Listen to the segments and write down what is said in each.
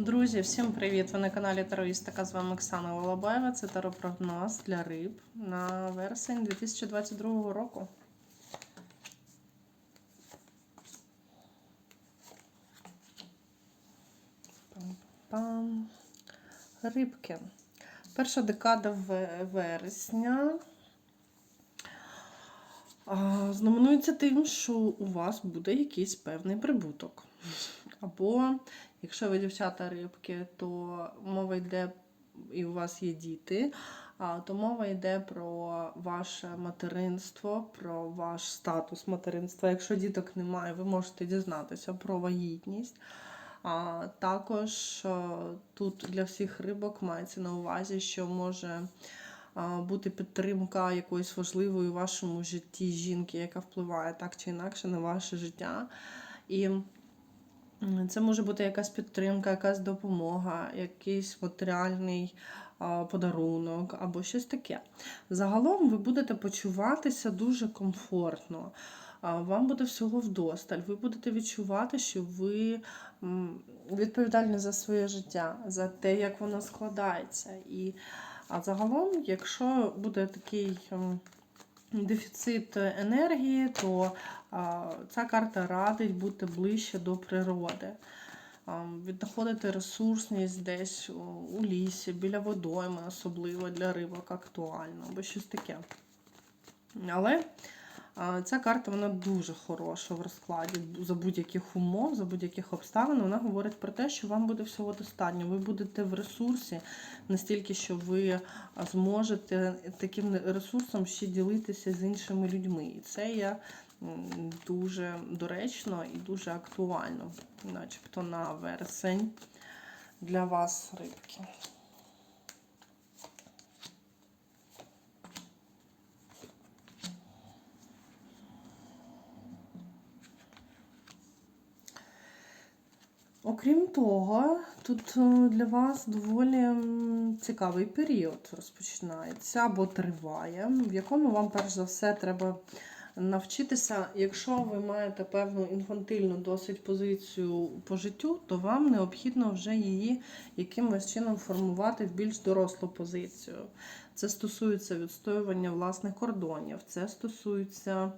Друзі, всім привіт! Ви на каналі Тароїстика. З вами Оксана Волобаєва. Це таропрогноз для риб на вересень 2022 року. Пам-пам. Рибки. Перша декада ве- вересня. Знаменується тим, що у вас буде якийсь певний прибуток. Або, якщо ви дівчата рибки, то мова йде, і у вас є діти, то мова йде про ваше материнство, про ваш статус материнства. Якщо діток немає, ви можете дізнатися про вагітність. А також е, тут для всіх рибок мається на увазі, що може бути підтримка якоїсь важливої у вашому житті жінки, яка впливає так чи інакше на ваше життя. І це може бути якась підтримка, якась допомога, якийсь матеріальний подарунок або щось таке. Загалом ви будете почуватися дуже комфортно. Вам буде всього вдосталь. Ви будете відчувати, що ви відповідальні за своє життя, за те, як воно складається. І, а загалом, якщо буде такий дефіцит енергії, то ця карта радить бути ближче до природи. Віднаходити ресурсність десь у- лісі, біля водойми, особливо для рибок актуально, або щось таке. Але ця карта вона дуже хороша в розкладі за будь-яких умов, за будь-яких обставин. Вона говорить про те, що вам буде всього достатньо. Ви будете в ресурсі настільки, що ви зможете таким ресурсом ще ділитися з іншими людьми. І це є дуже доречно і дуже актуально, начебто на вересень для вас, рибки. Окрім того, тут е, для вас доволі цікавий період розпочинається або триває, в якому вам перш за все треба навчитися, якщо ви маєте певну інфантильну досить позицію по життю, то вам необхідно вже її якимось чином формувати в більш дорослу позицію. Це стосується відстоювання власних кордонів, це стосується.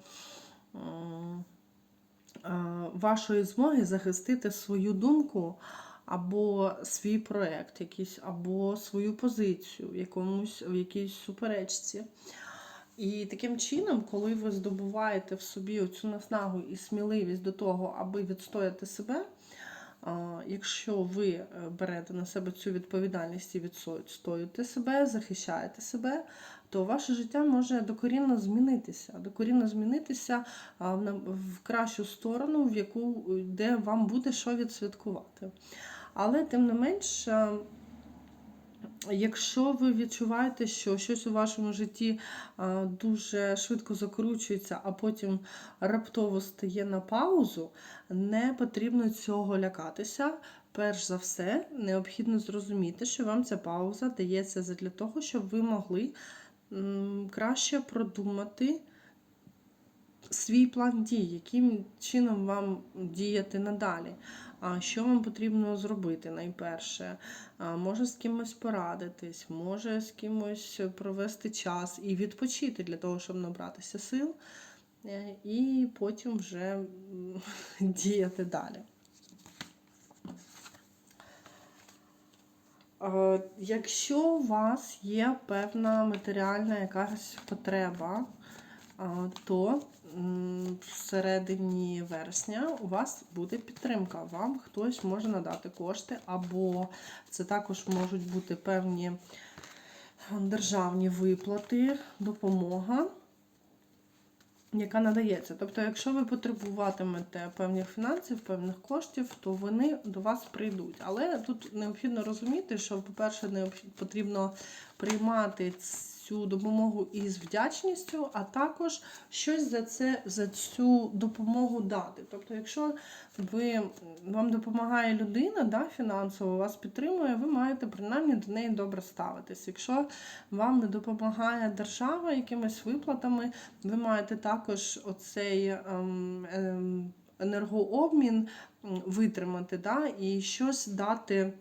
Вашої змоги захистити свою думку або свій проєкт, або свою позицію в, якомусь, в якійсь суперечці. І таким чином, коли ви здобуваєте в собі оцю наснагу і сміливість до того, аби відстояти себе, якщо ви е, берете на себе цю відповідальність і відстоюєте себе, захищаєте себе, то ваше життя може докорінно змінитися. Докорінно змінитися в кращу сторону, в яку де вам буде що відсвяткувати. Але тим не менш. Якщо ви відчуваєте, що щось у вашому житті дуже швидко закручується, а потім раптово стає на паузу, не потрібно цього лякатися. Перш за все, необхідно зрозуміти, що вам ця пауза дається для того, щоб ви могли краще продумати свій план дій, яким чином вам діяти надалі. Що вам потрібно зробити найперше? Може з кимось порадитись, може з кимось провести час і відпочити для того, щоб набратися сил, е, і потім вже діяти далі. Якщо у вас є певна матеріальна якась потреба, то всередині вересня у вас буде підтримка. Вам хтось може надати кошти, або це також можуть бути певні державні виплати, допомога. Яка надається. Тобто, якщо ви потребуватимете певних фінансів, певних коштів, то вони до вас прийдуть. Але тут необхідно розуміти, що, по-перше, потрібно приймати цю допомогу із вдячністю, а також щось за це за цю допомогу дати. Тобто, якщо ви, вам допомагає людина да, фінансово, вас підтримує, ви маєте принаймні до неї добре ставитись. Якщо вам не допомагає держава якимись виплатами, ви маєте також оцей ем, ем, енергообмін витримати, да, і щось дати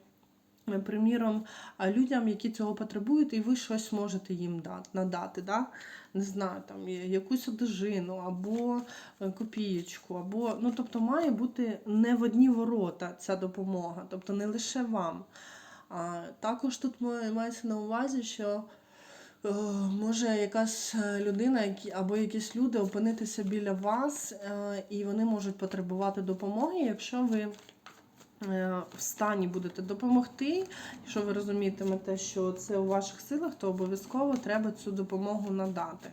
е, приміром, людям, які цього потребують, і ви щось можете їм надати. Да? Не знаю, там якусь одежину або е, копієчку, або ну, тобто має бути не в одні ворота ця допомога, тобто не лише вам. А також тут мається на увазі, що е, може якась е, людина або якісь люди опинитися біля вас, і вони можуть потребувати допомоги, якщо ви в стані будете допомогти. Якщо ви розумітимете, що це у ваших силах, то обов'язково треба цю допомогу надати.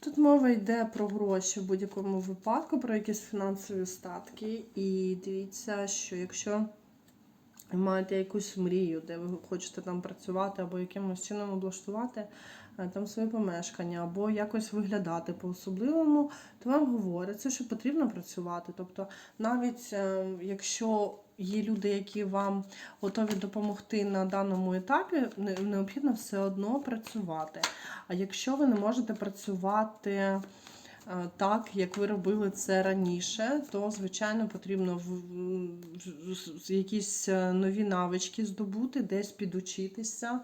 Тут мова йде про гроші в будь-якому випадку, про якісь фінансові статки. І дивіться, що якщо ви маєте якусь мрію, де ви хочете там працювати або якимось чином облаштувати е, там своє помешкання, або якось виглядати по-особливому, то вам говориться, що потрібно працювати. Тобто, навіть е, якщо є люди, які вам готові допомогти на даному етапі, необхідно все одно працювати. А якщо ви не можете працювати так, як ви робили це раніше, то звичайно потрібно якісь е, нові навички здобути, десь підучитися,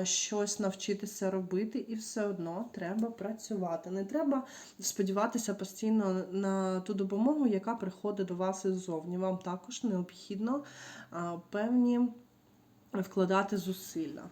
е, щось навчитися робити, і все одно треба працювати. Не треба сподіватися постійно на ту допомогу, яка приходить до вас іззовні. Вам також необхідно е, певні вкладати зусилля.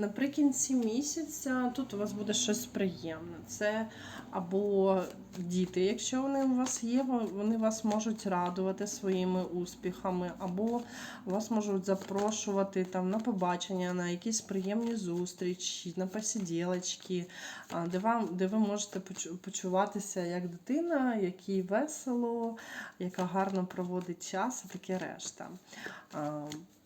Наприкінці місяця тут у вас буде щось приємне. Це або діти, якщо вони у вас є, вони вас можуть радувати своїми успіхами, або вас можуть запрошувати там на побачення, на якісь приємні зустрічі, на посиділочки, а, де вам, де ви можете почуватися як дитина, якій весело, яка гарно проводить час і таке решта.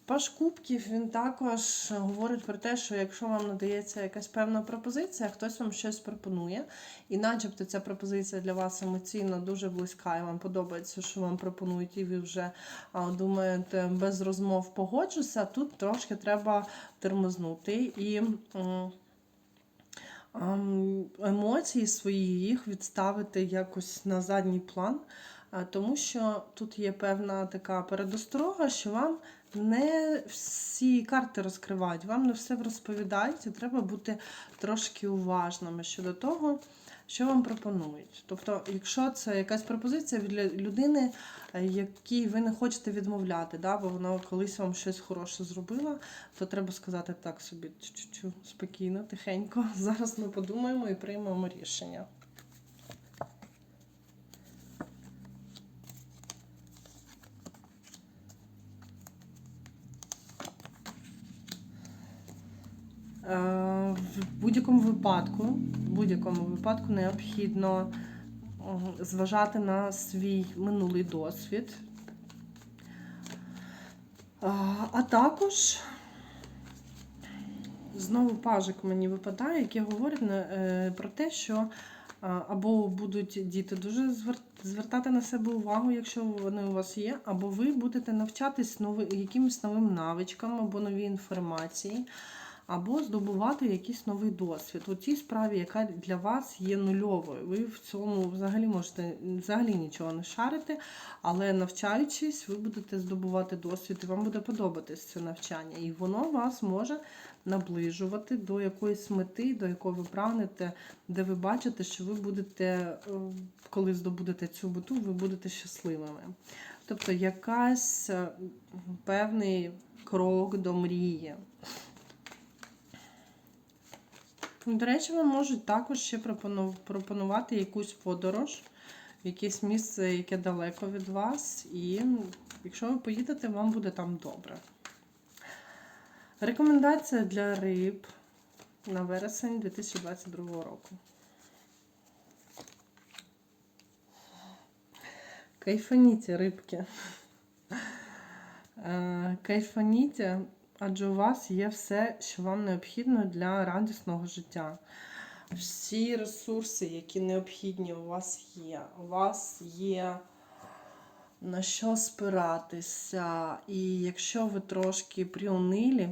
Паш Кубків він також говорить про те, що якщо вам надається якась певна пропозиція, хтось вам щось пропонує, і начебто ця пропозиція для вас емоційно дуже близька, і вам подобається, що вам пропонують, і ви вже думаєте, без розмов погоджуся, тут трошки треба тормознути і. м, ам, Емоції свої їх відставити якось на задній план, тому що тут є певна така передосторога, що вам не всі карти розкривають, вам не все розповідають, і треба бути трошки уважними щодо того, що вам пропонують. Тобто, якщо це якась пропозиція для людини, е, якій ви не хочете відмовляти, да, бо вона колись вам щось хороше зробила, то треба сказати так собі чу-чу, спокійно, тихенько. Зараз ми подумаємо і приймемо рішення. В будь-якому випадку, в будь-якому випадку необхідно зважати на свій минулий досвід. А, також знову пажик мені випадає, який говорить е, про те, що або будуть діти дуже звертати на себе увагу, якщо вони у вас є, або ви будете навчатись нови, якимось новим навичкам або новій інформації, або здобувати якийсь новий досвід у тій справі, яка для вас є нульовою. Ви в цьому взагалі можете взагалі нічого не шарити, але навчаючись, ви будете здобувати досвід, і вам буде подобатись це навчання. І воно вас може наближувати до якоїсь мети, до якої ви прагнете, де ви бачите, що ви будете, е, коли здобудете цю мету, ви будете щасливими. Тобто якась е, певний крок до мрії. До речі, вам можуть також ще пропонувати якусь подорож, якесь місце, яке далеко від вас, і якщо ви поїдете, вам буде там добре. Рекомендація для риб на вересень 2022 року. Кайфаніть, рибки. Е, Кайфаніть, адже у вас є все, що вам необхідно для радісного життя. Всі ресурси, які необхідні, у вас є. У вас є на що спиратися. І якщо ви трошки приунилі,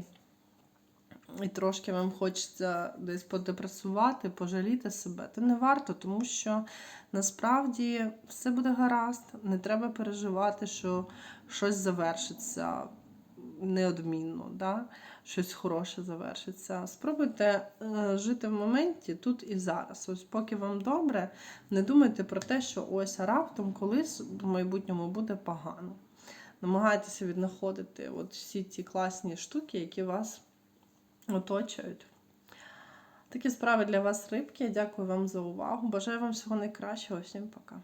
і трошки вам хочеться десь подепресувати, пожаліти себе, то не варто, тому що насправді все буде гаразд. Не треба переживати, що щось завершиться неодмінно, да? щось хороше завершиться. Спробуйте е, жити в моменті тут і зараз. Ось поки вам добре, не думайте про те, що ось раптом колись в майбутньому буде погано. Намагайтеся віднаходити от всі ті класні штуки, які вас оточують. Такі справи для вас, рибки. Дякую вам за увагу. Бажаю вам всього найкращого. Всім пока.